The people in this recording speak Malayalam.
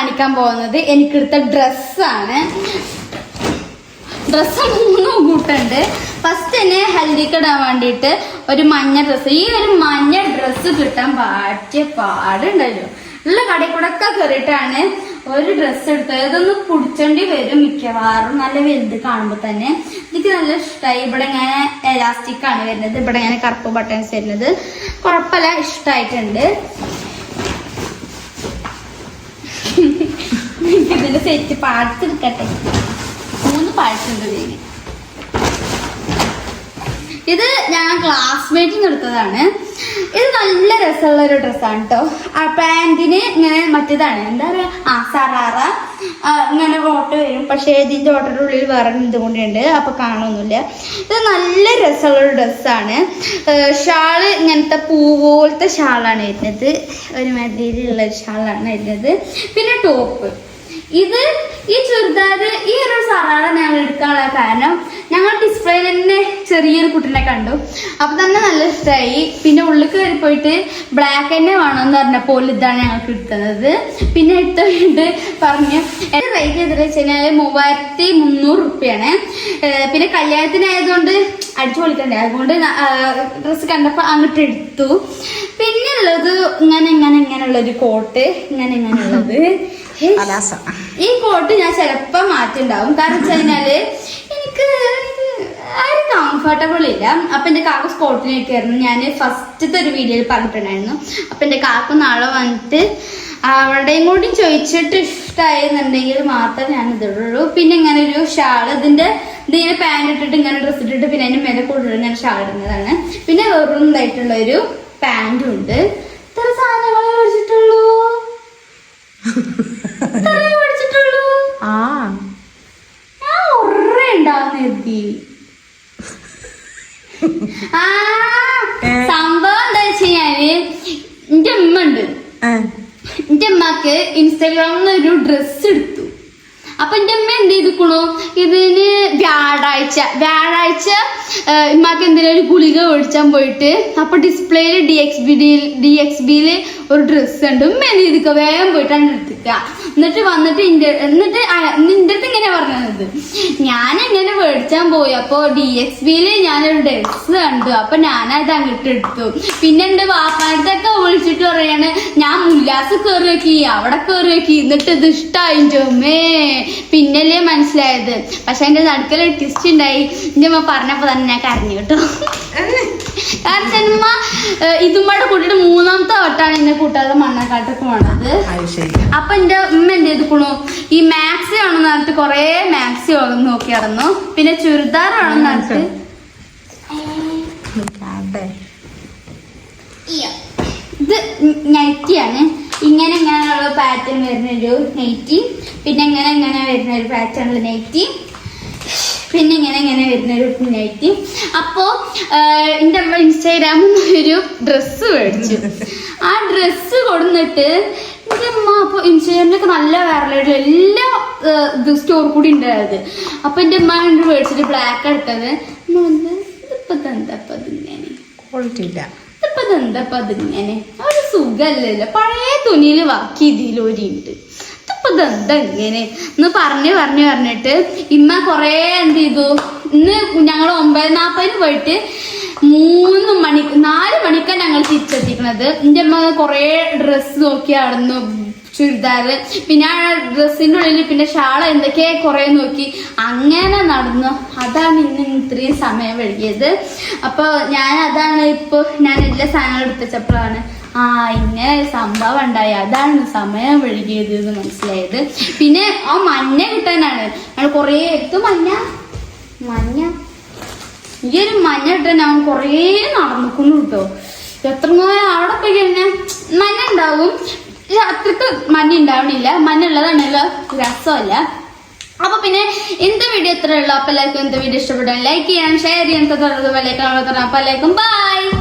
കാണിക്കാൻ പോകുന്നത് എനിക്കെടുത്ത ഡ്രസ്സാണ്. ഡ്രസ്സ് മൂന്ന് കൂട്ടുണ്ട്. ഫസ്റ്റ് തന്നെ ഹൽദിക്കിടാൻ വേണ്ടിയിട്ട് ഒരു മഞ്ഞ ഡ്രസ്സ് ഈ ഒരു മഞ്ഞ ഡ്രസ്സ് കിട്ടാൻ പാറ്റിയ പാടുണ്ടല്ലോ. ഉള്ള കടയിൽ കൂടെ കയറിയിട്ടാണ് ഒരു ഡ്രസ്സ് എടുത്തത്. ഇതൊന്ന് പിടിച്ചോണ്ടി വരും മിക്കവാറും. നല്ല വലുത് കാണുമ്പോൾ തന്നെ. എനിക്ക് നല്ല ഇഷ്ടമായി ഇവിടെ ഇങ്ങനെ എലാസ്റ്റിക് ആണ് വരുന്നത്. ഇവിടെ ഇങ്ങനെ കറുപ്പ് ബട്ടൺസ് വരുന്നത്. കുഴപ്പമില്ല ഇഷ്ടമായിട്ടുണ്ട് ഇതിന്റെ സെറ്റ് പാർട്സ് എടുക്കട്ടെ. മൂന്ന് പാർട്സ് ഉണ്ട് ഇതിന് ഇത് ഞാൻ ക്ലാസ്മേറ്റിൽ എടുത്തതാണ് ഇത് നല്ല രസമുള്ള ഒരു ഡ്രസ്സാണ് കേട്ടോ ആ പാന്റിന് ഇങ്ങനെ മറ്റേതാണ് എന്താ പറയുക ആ സറാറ ഇങ്ങനെ ഓട്ട വരും. പക്ഷേ ഇതിന്റെ ഓട്ടയുടെ ഉള്ളിൽ വേറെ ഇതുകൊണ്ടുണ്ട്. അപ്പോൾ കാണുമൊന്നുമില്ല ഇത് നല്ല രസമുള്ളൊരു ഡ്രസ്സാണ് ഷാൾ ഇങ്ങനത്തെ പൂ പോലത്തെ ഷാളാണ് വരുന്നത്. ഒരു മതിയിലുള്ള ഷാളാണ് വരുന്നത്. പിന്നെ ടോപ്പ്. ഇത് ഈ ചുരിദാർ ഈ ഒരു സറാറ ഞങ്ങൾ എടുക്കാനുള്ള കാരണം ഞങ്ങൾ ഡിസ്പ്ലേയിൽ തന്നെ ചെറിയൊരു കുട്ടീനെ കണ്ടു. അപ്പൊ തന്നെ നല്ല ഇഷ്ടമായി പിന്നെ ഉള്ളിൽ കയറി പോയിട്ട് ബ്ലാക്ക് തന്നെ വേണമെന്ന് പറഞ്ഞപ്പോൾ ഇതാണ് ഞങ്ങൾക്ക് എടുത്തത്. പിന്നെ എടുത്തുകൊണ്ട് പറഞ്ഞു എന്റെ റേറ്റ് എത്ര വെച്ച് കഴിഞ്ഞാൽ മൂവായിരത്തി മുന്നൂറ് റുപ്യാണ്. പിന്നെ കല്യാണത്തിനായതുകൊണ്ട് അടിച്ചു പൊളിക്കണ്ടേ? അതുകൊണ്ട് ഡ്രസ്സ് കണ്ടപ്പോൾ അങ്ങോട്ട് എടുത്തു. പിന്നെ ഉള്ളത് ഇങ്ങനെ ഇങ്ങനെ ഇങ്ങനെയുള്ള ഒരു കോട്ട് ഇങ്ങനെ ഇങ്ങനെ ഈ കോട്ട് ഞാൻ ചിലപ്പോ മാറ്റിണ്ടാവും. കാരണം വെച്ച് കഴിഞ്ഞാൽ എനിക്ക് ആരും കംഫർട്ടബിൾ ഇല്ല. അപ്പൊ എന്റെ കാക്ക സ്പോട്ടിലേക്കായിരുന്നു ഞാൻ ഫസ്റ്റത്തെ ഒരു വീഡിയോയിൽ പറഞ്ഞിട്ടുണ്ടായിരുന്നു. അപ്പൊ എന്റെ കാക്ക നാളെ വന്നിട്ട് അവളുടെയും കൂടി ചോദിച്ചിട്ട് ഇഷ്ടമായിരുന്നുണ്ടെങ്കിൽ മാത്രം ഞാൻ ഇതിടുള്ളൂ. പിന്നെ ഇങ്ങനെ ഒരു ഷാൾ ഇതിന്റെ ഇതിങ്ങനെ പാന്റ് ഇട്ടിട്ട് ഇങ്ങനെ ഡ്രസ്സ് ഇട്ടിട്ട് പിന്നെ അതിന്റെ മേലെ കൂടുതൽ ഞാൻ ഷാൾ ഇടുന്നതാണ്. പിന്നെ വെറും ഇതായിട്ടുള്ള ഒരു പാന്റും ഉണ്ട്. എന്റെ അമ്മയ്ക്ക് ഇൻസ്റ്റാഗ്രാമിൽ നിന്ന് ഒരു ഡ്രസ്സ് എടുത്തു. അപ്പൊ എന്റെ അമ്മ എന്ത് ചെയ്തിക്കണു? ഇതിന് വ്യാഴാഴ്ച. വ്യാഴാഴ്ച ഇമ്മാക്ക് എന്തെങ്കിലും ഒരു ഗുളിക മേടിച്ചാൻ പോയിട്ട്? അപ്പൊ ഡിസ്പ്ലേയിൽ D X B D D X ബിയിൽ ഒരു ഡ്രസ്സ് ഉണ്ട്. മെനി ഇതൊക്കെ വേഗം പോയിട്ടാണ് എടുത്തിക്ക. എന്നിട്ട് വന്നിട്ട് ഇന്റെ എന്നിട്ട് നിന്റെ അടുത്ത് ഇങ്ങനെ പറഞ്ഞത്. ഞാൻ എങ്ങനെ മേടിച്ചാൻ പോയി? അപ്പൊ ഡി എക്സ് ബിയിൽ ഞാനൊരു ഡ്രസ്സ് കണ്ടു. അപ്പൊ ഞാനത് അങ്ങോട്ട് എടുത്തു. പിന്നെ എന്റെ വാപ്പാനത്തൊക്കെ വിളിച്ചിട്ട് പറയാണ് ഞാൻ മുല്ലാസ് കയറി വെക്കി അവിടെ കയറി വെക്കി എന്നിട്ട് ഇത് ഇഷ്ടമായി ചുമേ പിന്നല്ലേ മനസ്സിലായത്. പക്ഷെ എന്റെ നടുക്കൽ ട്വിസ്റ്റ് ഉണ്ടായി എന്റെ അമ്മ പറഞ്ഞപ്പോ തന്നെ ഞാൻ കരഞ്ഞു കേട്ടോ. കാരണം അമ്മ ഇതുമായിട്ട് കൂട്ടിട്ട് മൂന്നാമത്തെ വട്ടാണ് എന്നെ കൂട്ടാതെ മണ്ണക്കാട്ടൊക്കെ പോണത്. അപ്പൊ എന്റെ ഉമ്മ എന്ത് ചെയ്തുക്കുണു? ഈ മാക്സി ആണെന്ന് പറഞ്ഞിട്ട് കൊറേ മാക്സി നോക്കി നടന്നു. പിന്നെ ചുരിദാർ ആണെന്ന് പറഞ്ഞിട്ട്. ഇത് നൈറ്റിയാണ്. ഇങ്ങനെ ഇങ്ങനെയുള്ള പാറ്റേൺ വരുന്ന ഒരു നൈറ്റി. പിന്നെ ഇങ്ങനെ ഇങ്ങനെ വരുന്ന ഒരു പാറ്റേണുള്ള നൈറ്റി. പിന്നെ ഇങ്ങനെ ഇങ്ങനെ വരുന്ന ഒരു നൈറ്റി അപ്പോ എന്റെ അമ്മ ഇൻസ്റ്റാഗ്രാമിൽ ഒരു ഡ്രസ്സ് മേടിച്ചു. ആ ഡ്രസ്സ് കൊടുന്നിട്ട് എന്റെ അമ്മ അപ്പോൾ ഇൻസ്റ്റാഗ്രാമിലൊക്കെ നല്ല വൈറലായിട്ട് എല്ലാ ഇത് സ്റ്റോർ കൂടി ഉണ്ടായത് അപ്പൊ എന്റെ അമ്മ എന്റെ മേടിച്ചിട്ട് ബ്ലാക്ക് എടുത്തത് ഇതിപ്പോ എന്താ ഇതിങ്ങനെ ക്വാളിറ്റി ഇല്ല. ഇപ്പൊ ഇതെന്താ അതിങ്ങനെ? ഒരു സുഖല്ലല്ലോ പഴയ തുണിയിൽ വർക്ക് ഇതിലൊരിണ്ട്. ഇപ്പൊ ഇതെന്താ ഇങ്ങനെ എന്ന് പറഞ്ഞു പറഞ്ഞു പറഞ്ഞിട്ട് ഇമ്മ കൊറേ എന്ത് ചെയ്തു ഇന്ന് ഞങ്ങൾ ഒമ്പത് നാപ്പതിന് പോയിട്ട് മൂന്ന് മണി നാല് മണിക്കാണ് ഞങ്ങൾ തിരിച്ചെത്തിക്കണത്. എന്റെ അമ്മ കൊറേ ഡ്രസ്സ് നോക്കി അവിടുന്ന് ചുരിദാറ് പിന്നെ ആ ഡ്രസ്സിന്റെ ഉള്ളിൽ പിന്നെ ഷാള എന്തൊക്കെ കുറെ നോക്കി. അങ്ങനെ നടന്നു. അതാണ് ഇന്ന് ഇത്രയും സമയം വൈകിയത്. അപ്പോൾ ഞാൻ അതാണ് ഇപ്പൊ ഞാൻ എല്ലാ സാധനങ്ങളും എടുത്തുവച്ചപ്പോഴാണ് ആ ഇങ്ങനെ സംഭവം ഉണ്ടായി. അതാണ് സമയം വഴുകിയത് എന്ന് മനസ്സിലായത്. പിന്നെ ആ മഞ്ഞ കിട്ടാനാണ്. ഞങ്ങൾ കുറേ ഇത് മഞ്ഞ മഞ്ഞ. ഈ ഒരു മഞ്ഞ കിട്ടാൻ ഞാൻ കുറേ നടന്നിക്കുന്നു കേട്ടോ. എത്ര അവിടെ പോയി കഴിഞ്ഞാൽ മഞ്ഞ ഉണ്ടാവും. അത്രയ്ക്ക് മഞ്ഞ ഉണ്ടാവണില്ല. മഞ്ഞ ഉള്ളതാണല്ലോ. രസമല്ല. അപ്പൊ പിന്നെ ഇന്നത്തെ വീഡിയോ ഇത്രേ ഉള്ളൂ. അപ്പൊ എല്ലാവർക്കും ഇന്നത്തെ വീഡിയോ ഇഷ്ടപ്പെട്ടാൽ ലൈക്ക് ചെയ്യണം ഷെയർ ചെയ്യണം തുടർന്ന് അപ്പൊ എല്ലാവർക്കും ബൈ